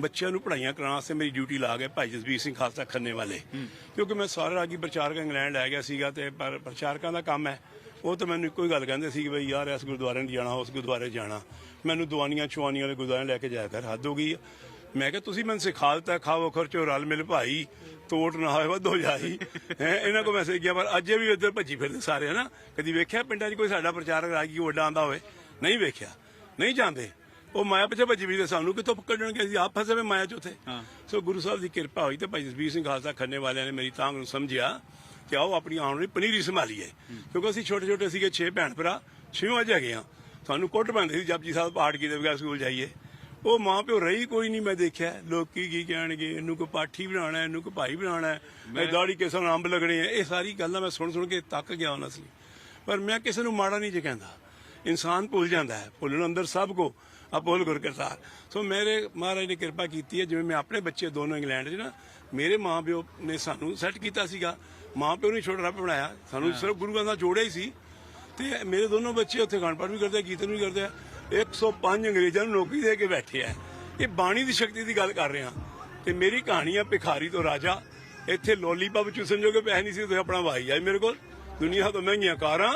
ਬੱਚਿਆਂ ਨੂੰ ਪੜ੍ਹਾਈਆਂ ਕਰਾਉਣ ਵਾਸਤੇ ਮੇਰੀ ਡਿਊਟੀ ਲਾ ਗਏ ਭਾਈ ਜਸਬੀਰ ਸਿੰਘ ਖਾਲਸਾ ਖੰਨੇ ਵਾਲੇ। ਕਿਉਂਕਿ ਮੈਂ ਸਾਰਾ ਰਾਗੀ ਪ੍ਰਚਾਰਕ ਇੰਗਲੈਂਡ ਲੈ ਗਿਆ ਸੀਗਾ ਤੇ ਪਰ ਪ੍ਰਚਾਰਕਾਂ ਦਾ ਕੰਮ ਹੈ। ਉਹ ਤਾਂ ਮੈਨੂੰ ਇੱਕੋ ਹੀ ਗੱਲ ਕਹਿੰਦੇ ਸੀ ਕਿ ਬਈ ਯਾਰ ਇਸ ਗੁਰਦੁਆਰੇ ਨੂੰ ਜਾਣਾ ਉਸ ਗੁਰਦੁਆਰੇ ਜਾਣਾ। ਮੈਨੂੰ ਦਵਾਨੀਆਂ ਚੁਆਨੀਆਂ ਵਾਲੇ ਗੁਰਦੁਆਰੇ ਲੈ ਕੇ ਜਾਇਆ ਕਰ ਹੱਦ ਹੋ ਗਈ। ਮੈਂ ਕਿਹਾ ਤੁਸੀਂ ਮੈਨੂੰ ਸਿਖਾ ਦਿੱਤਾ ਖਾਓ ਖਰਚੋ ਰਲ ਮਿਲ ਭਾਈ ਤੋਟ ਨਾ ਹੋਏ ਵੱਧ ਹੋ ਜਾਈ। ਹੈ ਇਹਨਾਂ ਕੋ ਮੈਸੇਜ ਗਿਆ ਪਰ ਅੱਜ ਵੀ ਇੱਧਰ ਭੱਜੀ ਫਿਰਦੇ ਸਾਰੇ ਹਨਾ? ਕਦੀ ਵੇਖਿਆ ਪਿੰਡਾਂ 'ਚ ਕੋਈ ਸਾਡਾ ਪ੍ਰਚਾਰਕ ਰਾਗੀ ਵੱਡਾ ਆਂਦਾ ਹੋਵੇ? ਨਹੀਂ ਵੇਖਿਆ। ਨਹੀਂ ਜਾਂਦੇ। ਉਹ ਮਾਇਆ ਪਿੱਛੇ ਭੱਜੀ ਵੀ ਤੇ ਸਾਨੂੰ ਕਿੱਥੋਂ ਕੱਢਣਗੇ ਅਸੀਂ ਆਪ ਫਸੇ ਵੇ ਮਾਇਆ 'ਚ ਉੱਥੇ। ਸੋ ਗੁਰੂ ਸਾਹਿਬ ਦੀ ਕਿਰਪਾ ਹੋਈ ਤੇ ਭਾਈ ਜਸਬੀਰ ਸਿੰਘ ਖਾਲਸਾ ਖੰਨੇ ਵਾਲਿਆਂ ਨੇ ਮੇਰੀ ਤਾਂਗ ਨੂੰ ਸਮਝਿਆ ਕਿ ਆਓ ਆਪਣੀ ਆਉਣ ਵਾਲੀ ਪਨੀਰੀ ਸੰਭਾਲੀਏ। ਕਿਉਂਕਿ ਅਸੀਂ ਛੋਟੇ ਛੋਟੇ ਸੀਗੇ 6 ਭੈਣ ਭਰਾ ਛੇਵਾਂ ਚ ਹੈਗੇ ਆ ਸਾਨੂੰ ਕੁੱਟ ਪੈਂਦੀ ਸੀ ਜਪਜੀ ਸਾਹਿਬ ਪਾਠ ਕੀਤੇ ਬਗੈਰ ਸਕੂਲ ਜਾਈਏ। ਉਹ ਮਾਂ ਪਿਓ ਰਹੀ ਕੋਈ ਨਹੀਂ ਮੈਂ ਦੇਖਿਆ। ਲੋਕੀ ਕੀ ਕਹਿਣਗੇ? ਇਹਨੂੰ ਕੋ ਪਾਠੀ ਬਣਾਉਣਾ ਹੈ, ਇਹਨੂੰ ਕੋ ਭਾਈ ਬਣਾਉਣਾ ਹੈ, ਇਹ ਦਾੜੀ ਕਿਸੇ ਨੂੰ ਅੰਬ ਲੱਗਣੇ ਇਹ ਸਾਰੀ ਗੱਲਾਂ ਮੈਂ ਸੁਣ ਸੁਣ ਕੇ ਤੱਕ ਗਿਆ ਉਹਨਾਂ ਸੀ ਪਰ ਮੈਂ ਕਿਸੇ ਨੂੰ ਮਾੜਾ ਨਹੀਂ ਜੇ ਕਹਿੰਦਾ। ਇਨਸਾਨ ਭੁੱਲ ਜਾਂਦਾ ਹੈ ਭੁੱਲਣ ਅੰਦਰ ਸਭ ਕੋ ਅਪੋਲ ਗੁਰ ਕਰਤਾਰ। ਸੋ ਮੇਰੇ ਮਹਾਰਾਜ ਨੇ ਕਿਰਪਾ ਕੀਤੀ ਹੈ ਜਿਵੇਂ ਮੈਂ ਆਪਣੇ ਬੱਚੇ ਦੋਨੋਂ ਇੰਗਲੈਂਡ 'ਚ ਨਾ ਮੇਰੇ ਮਾਂ ਪਿਓ ਨੇ ਸਾਨੂੰ ਸੈੱਟ ਕੀਤਾ ਸੀਗਾ। ਮਾਂ ਪਿਓ ਨੇ ਛੋਟਾ ਰੱਬ ਬਣਾਇਆ ਸਾਨੂੰ ਸਿਰਫ ਗੁਰੂ ਦਾ ਜੋੜਿਆ ਹੀ ਸੀ। ਤੇ ਮੇਰੇ ਦੋਨੋਂ ਬੱਚੇ ਉੱਥੇ ਗਾਣ ਪਾਠ ਵੀ ਕਰਦੇ ਆ ਕੀਰਤਨ ਵੀ ਕਰਦੇ ਆ। 105 ਅੰਗਰੇਜ਼ਾਂ ਨੂੰ ਨੌਕਰੀ ਦੇ ਕੇ ਬੈਠੇ ਆ। ਇਹ ਬਾਣੀ ਦੀ ਸ਼ਕਤੀ ਦੀ ਗੱਲ ਕਰ ਰਹੇ। ਹਾਂ ਤੇ ਮੇਰੀ ਕਹਾਣੀ ਆ ਭਿਖਾਰੀ ਤੋਂ ਰਾਜਾ। ਇੱਥੇ ਲੋਲੀਪੌਪ ਚੂਸਣ ਜੋਗੇ ਪੈਸੇ ਨਹੀਂ ਸੀ ਤੇ ਆਪਣਾ ਭਾਈ ਆ ਮੇਰੇ ਕੋਲ। ਦੁਨੀਆ ਤੋਂ ਮਹਿੰਗੀਆਂ ਕਾਰਾਂ